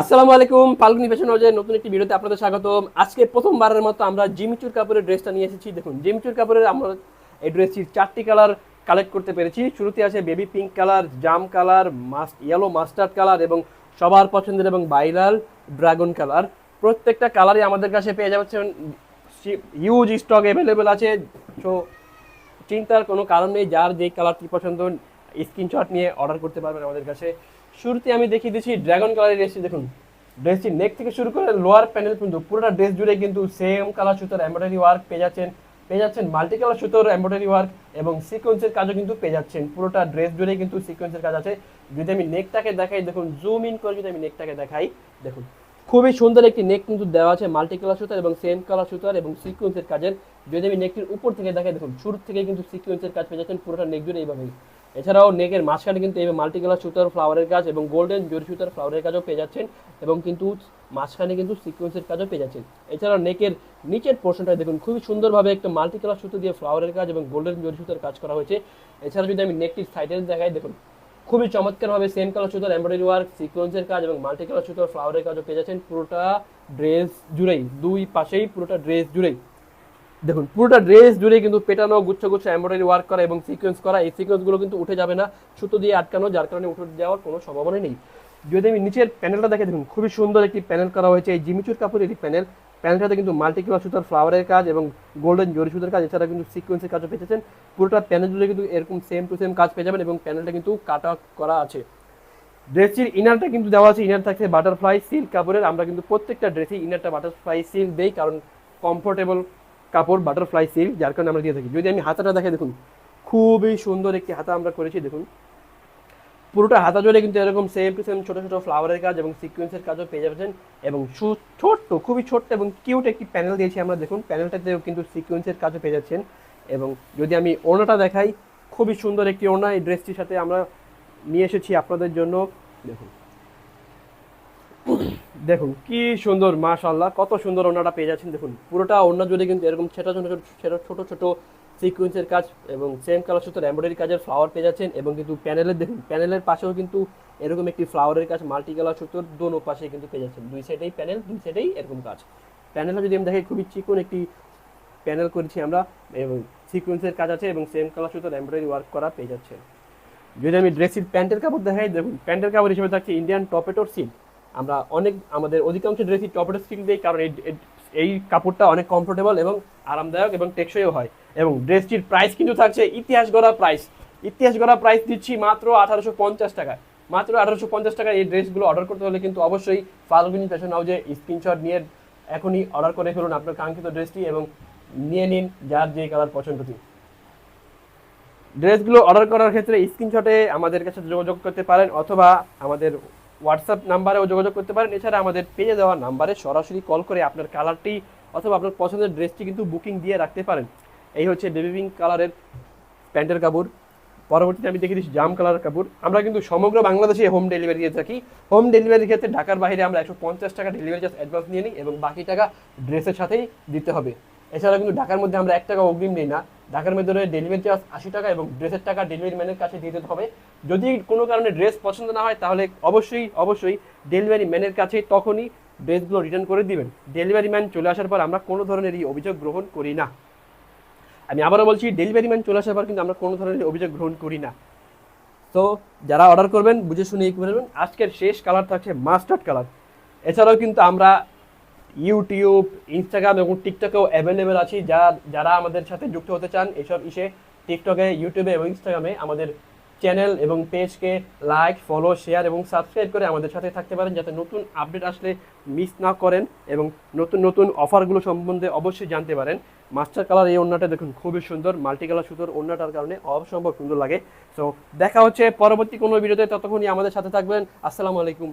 আসসালামু আলাইকুম ফাল্গুনি ফ্যাশন হাউসের নতুন একটি ভিডিওতে আপনাদের স্বাগতম। আজকে প্রথমবারের মতো আমরা জিমিচুর কাপড়ের ড্রেসটা নিয়ে এসেছি। দেখুন জিমিচুর কাপড়ের আমরা এই ড্রেসটির চারটি কালার কালেক্ট করতে পেরেছি। শুরুতে আছে বেবি পিঙ্ক কালার জাম colour must yellow mustard colour এবং সবার পছন্দের এবং বাইরাল ড্রাগন কালার প্রত্যেকটা কালারই আমাদের কাছে পেয়ে যাচ্ছেন হিউজ স্টক অ্যাভেলেবেল আছে। তো চিন্তার কোনো কারণ নেই, যার যেই কালারটি পছন্দ স্ক্রিনশট নিয়ে অর্ডার করতে পারবেন আমাদের কাছে। শুরুতে আমি দেখিয়ে দিচ্ছি ড্রাগন কালারের ড্রেসটি দেখুন ড্রেসটি নেক থেকে শুরু করে লোয়ার প্যানেল পর্যন্ত পুরোটা ড্রেস জুড়ে কিন্তু সেম কালার সুতোর এমব্রয়ডারি ওয়ার্ক পেয়ে যাচ্ছেন। পেয়ে যাচ্ছেন মাল্টি কালার সুতোর এমব্রয়ডারি ওয়ার্ক এবং সিকোয়েন্সের কাজও কিন্তু পেয়ে যাচ্ছেন। পুরোটা ড্রেস জুড়ে কিন্তু সিকোয়েন্সের কাজ আছে। যদি আমি নেকটাকে দেখাই, দেখুন জুম ইন করে যদি আমি নেকটাকে দেখাই, দেখুন, খুবই সুন্দর একটি নেক কিন্তু দেওয়া আছে মাল্টি কালার সুতার এবং সেম কালার সুতার এবং সিকোয়েন্সের কাজের। যদি আমি নেকটির উপর থেকে দেখাই, দেখুন, শুরু থেকে কিন্তু সিকোয়েন্সের কাজ পেয়ে যাচ্ছেন পুরোটা নেক জুড়ে এইভাবেই। এছাড়াও নেকের মাঝখানে কিন্তু এই মাল্টি কালার সুতার ফ্লাওয়ারের কাজ এবং গোল্ডেন জরি সুতার ফ্লাওয়ারের কাজও পেয়ে যাচ্ছেন এবং কিন্তু মাঝখানে কিন্তু সিকোয়েন্সের কাজও পেয়ে যাচ্ছেন। এছাড়াও নেকের নিচের পোর্শনটা দেখুন, খুবই সুন্দরভাবে একটা মাল্টি কালার সুতো দিয়ে ফ্লাওয়ারের কাজ এবং গোল্ডেন জরি সুতার কাজ করা হয়েছে। এছাড়া যদি আমি নেকটির সাইডে দেখাই, দেখুন, খুবই চমৎকারভাবে সেম কালার সুতোর এমব্রয়ডারি ওয়ার্ক সিকোয়েন্সের কাজ এবং মাল্টি কালার সুতোর ফ্লাওয়ারের কাজও পেয়ে যাচ্ছেন। পুরোটা ড্রেস জুড়েই, দুই পাশেই পুরোটা ড্রেস জুড়েই। দেখুন, পুরোটা ড্রেস জুড়ে কিন্তু পেটানো, গুচ্ছ গুচ্ছ এমব্রয়ডারি ওয়ার্ক করা এবং সিকোয়েন্স করা, এই সিকোয়েন্সগুলো কিন্তু উঠে যাবে না। সুতো দিয়ে আটকানো, যার কারণে উঠে যাওয়ার কোনো সম্ভাবনা নেই। যদি আমি নিচের প্যানেলটা দেখে, দেখুন, খুবই সুন্দর একটি প্যানেল করা হয়েছে। এই জিমিচুর কাপড়ের একটি প্যানেল প্যানেলটাতে কিন্তু মাল্টি কালার সুতার ফ্লাওয়ারের কাজ এবং গোল্ডেন জরি সুতার কাজ, এছাড়া কিন্তু সিকোয়েন্সের কাজও পেয়েছেন পুরোটা প্যানেল জুড়ে কিন্তু এরকম সেম টু সেম কাজ পেয়ে যাবেন এবং প্যানেলটা কিন্তু কাটা করা আছে। ড্রেসটির ইনারটা কিন্তু দেওয়া আছে। ইনার থাকছে বাটারফ্লাই সিল্ক কাপড়ের আমরা কিন্তু প্রত্যেকটা ড্রেসে ইনারটা বাটারফ্লাই সিল্ক দেই কারণ কমফোর্টেবল কাপড় বাটারফ্লাই সিল্ক যার কারণে আমরা দিয়ে থাকি। যদি আমি হাতাটা দেখে দেখুন, খুবই সুন্দর একটি হাতা আমরা করেছি, দেখুন। পুরোটা হাতা জুড়ে কিন্তু এরকম সেম টু সেম ছোটো ছোটো ফ্লাওয়ারের কাজ এবং সিকোয়েন্সের কাজও পেয়ে যাচ্ছেন এবং ছোট্ট, খুবই ছোট্ট এবং কিউট একটি প্যানেল দিয়েছি আমরা, দেখুন। প্যানেলটাতেও কিন্তু সিকুয়েন্সের কাজও পেয়ে যাচ্ছেন এবং যদি আমি ওড়নাটা দেখাই, খুবই সুন্দর একটি ওড়না। এই ড্রেসটির সাথে আমরা নিয়ে এসেছি আপনাদের জন্য, দেখুন। দেখুন, কি সুন্দর মাশাল্লাহ কত সুন্দর ওড়নাটা পেয়ে যাচ্ছেন, দেখুন, পুরোটা ওড়না জুড়ে কিন্তু এরকম ছোটো ছোটো ছোটো ছোটো ছোটো সিকোয়েন্সের কাজ এবং সেম কালার সুতোর এমব্রয়ডারি কাজের ফ্লাওয়ার পেয়ে যাচ্ছেন এবং কিন্তু প্যানেলের দেখুন প্যানেলের পাশেও কিন্তু এরকম একটি ফ্লাওয়ারের কাজ মাল্টি কালার সুতোর দোনো পাশে কিন্তু পেয়ে যাচ্ছেন। দুই সাইডেই প্যানেল দুই সাইডেই এরকম কাজ। প্যানেলটা যদি আমি দেখি খুবই চিকন একটি প্যানেল করেছি আমরা এবং সিকোয়েন্সের কাজ আছে এবং সেম কালার সুতোর এমব্রয়ডারি ওয়ার্ক করা পেয়ে যাচ্ছে যদি আমি ড্রেসির প্যান্টের কাপড় দেখাই, দেখুন, প্যান্টের কাপড় হিসেবে থাকছে ইন্ডিয়ান টপেটোর সিল্ক আমরা অনেক, আমাদের অধিকাংশ ড্রেসই টপেটোর সিল্ক দিই কারণ এই, এই- এই কাপড়টা অনেক কমফোর্টেবল এবং আরামদায়ক এবং টেকসইও হয়। এবং ড্রেসটির প্রাইস কিন্তু থাকছে ইতিহাস গড়া প্রাইস ইতিহাস গড়া প্রাইস দিচ্ছি মাত্র আঠারোশো পঞ্চাশ টাকা মাত্র আঠারোশো পঞ্চাশ টাকায় এই ড্রেসগুলো অর্ডার করতে হলে কিন্তু অবশ্যই ফাল্গুনি ফ্যাশন হাউজে স্ক্রিনশট নিয়ে এখনই অর্ডার করে ফেলুন আপনার কাঙ্ক্ষিত ড্রেসটি এবং নিয়ে নিন যার যে কালার পছন্দটি ড্রেসগুলো অর্ডার করার ক্ষেত্রে স্ক্রিনশটে আমাদের কাছে যোগাযোগ করতে পারেন অথবা আমাদের হোয়াটসঅ্যাপ নাম্বারেও যোগাযোগ করতে পারেন। এছাড়া আমাদের পেজে দেওয়া নাম্বারে সরাসরি কল করে আপনার কালারটি অথবা আপনার পছন্দের ড্রেসটি কিন্তু বুকিং দিয়ে রাখতে পারেন। এই হচ্ছে বেবি পিঙ্ক কালারের প্যান্টের কাপড়। পরবর্তীতে আমি দেখে দিচ্ছি জাম কালার কাপড়। আমরা কিন্তু সমগ্র বাংলাদেশে হোম ডেলিভারি দিয়ে থাকি। হোম ডেলিভারির ক্ষেত্রে ঢাকার বাইরে আমরা একশো পঞ্চাশ টাকা ডেলিভারি চার্জ অ্যাডভান্স নিয়ে নিই এবং বাকি টাকা ড্রেসের সাথেই দিতে হবে। এছাড়া কিন্তু ঢাকার মধ্যে আমরা এক টাকা অগ্রিম নিই না। ঢাকার মধ্যে ডেলিভারি চার্জ আশি টাকা এবং ড্রেসের টাকা ডেলিভারি ম্যানের কাছে দিয়ে দিতে হবে। যদি কোনো কারণে ড্রেস পছন্দ না হয়, তাহলে অবশ্যই অবশ্যই ডেলিভারি ম্যানের কাছে তখনই ড্রেসগুলো রিটার্ন করে দিবেন। ডেলিভারি ম্যান চলে আসার পর আমরা কোনো ধরনের এই অভিযোগ গ্রহণ করি না। আমি আবারও বলছি ডেলিভারি ম্যান চলে আসার পর কিন্তু আমরা কোনো ধরনের অভিযোগ গ্রহণ করি না। তো যারা অর্ডার করবেন, বুঝে শুনে করবেন। আজকের শেষ কালার থাকছে মাস্টার্ড কালার এছাড়াও কিন্তু আমরা ইউটিউব ইনস্টাগ্রাম এবং টিকটকেও অ্যাভেলেবেল আছি। যারা যারা আমাদের সাথে যুক্ত হতে চান, এসব ইসে টিকটকে ইউটিউবে এবং ইনস্টাগ্রামে আমাদের চ্যানেল এবং পেজকে লাইক ফলো শেয়ার এবং সাবস্ক্রাইব করে আমাদের সাথে থাকতে পারেন। যাতে নতুন আপডেট আসলে মিস না করেন এবং নতুন নতুন অফারগুলো সম্বন্ধে অবশ্যই জানতে পারেন। মাস্টার কালার এই ওড়নাটা দেখুন, খুবই সুন্দর। মাল্টি কালার সুতোর ওড়নাটার কারণে অসম্ভব সুন্দর লাগে। সো দেখা হচ্ছে পরবর্তী কোনো ভিডিওতে ততক্ষণই আমাদের সাথে থাকবেন। আসসালামু আলাইকুম।